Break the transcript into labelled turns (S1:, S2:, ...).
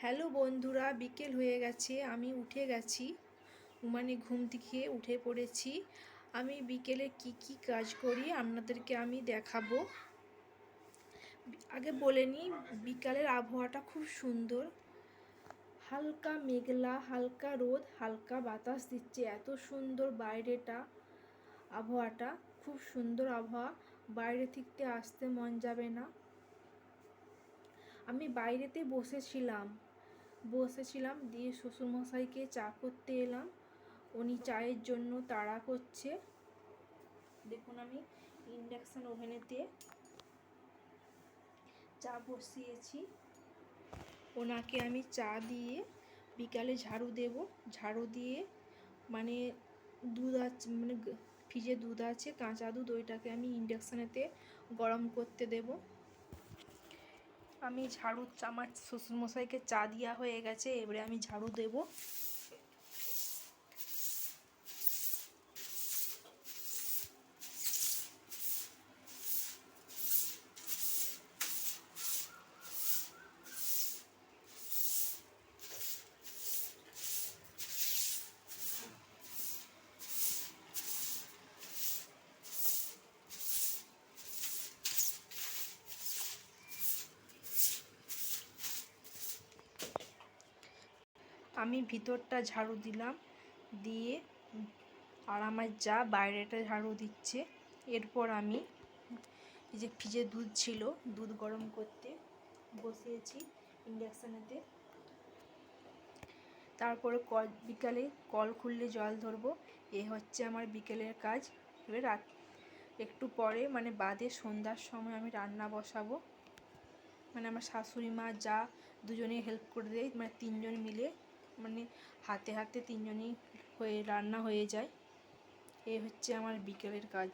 S1: Hello বন্ধুরা, বিকেল হয়ে গেছে, আমি উঠে গেছি। মানে ঘুম থেকে উঠে পড়েছি। আমি বিকেলে কি কি কাজ করি আপনাদেরকে আমি দেখাবো। আগে বলে নিই, বিকালের আবহাওয়াটা খুব সুন্দর। হালকা মেঘলা, হালকা রোদ, হালকা বাতাস দিচ্ছে, এত সুন্দর বাইরেটা, আবহাওয়াটা, খুব সুন্দর আবহাওয়া। বাইরে থেকে আসতে মন যাবে না। আমি বাইরেতে বসেছিলাম। বসেছিলাম দিয়ে শ্বশুরমশাইকে চা করতে এলাম। উনি চায়ের জন্য তাড়া করছে। দেখুন আমি ইন্ডাকশান ওভেনেতে চা বসিয়েছি। ওনাকে আমি চা দিয়ে বিকালে ঝাড়ু দেব। ঝাড়ু দিয়ে মানে দুধ আছে মানে ফ্রিজে দুধ আছে, কাঁচা দুধ, ওইটাকে আমি ইন্ডাকশানেতে গরম করতে দেবো। আমি ঝাড়ু আমার শ্বশুরমশাইকে চা দেওয়া হয়ে গেছে এবারে আমি ঝাড়ু দেব। আমি ভিতরটা ঝাড়ু দিলাম, দিয়ে আর আমার যা বাইরেটা ঝাড়ু দিচ্ছে, এরপর আমি এই যে ফ্রিজে দুধ ছিল, দুধ গরম করতে বসিয়েছি ইন্ডাকশানেতে। তারপরে কল, বিকালে কল খুললে জল ধরবো, এ হচ্ছে আমার বিকেলের কাজ। এবার রাত, একটু পরে মানে বাদে সন্ধ্যার সময় আমি রান্না বসাবো। মানে আমার শাশুড়ি মা যা দুজনে হেল্প করে দেয় মানে তিনজন মিলে মানে হাতে হাতে তিনজনই হয়ে রান্না হয়ে যায়। এ হচ্ছে আমার বিকেলের কাজ।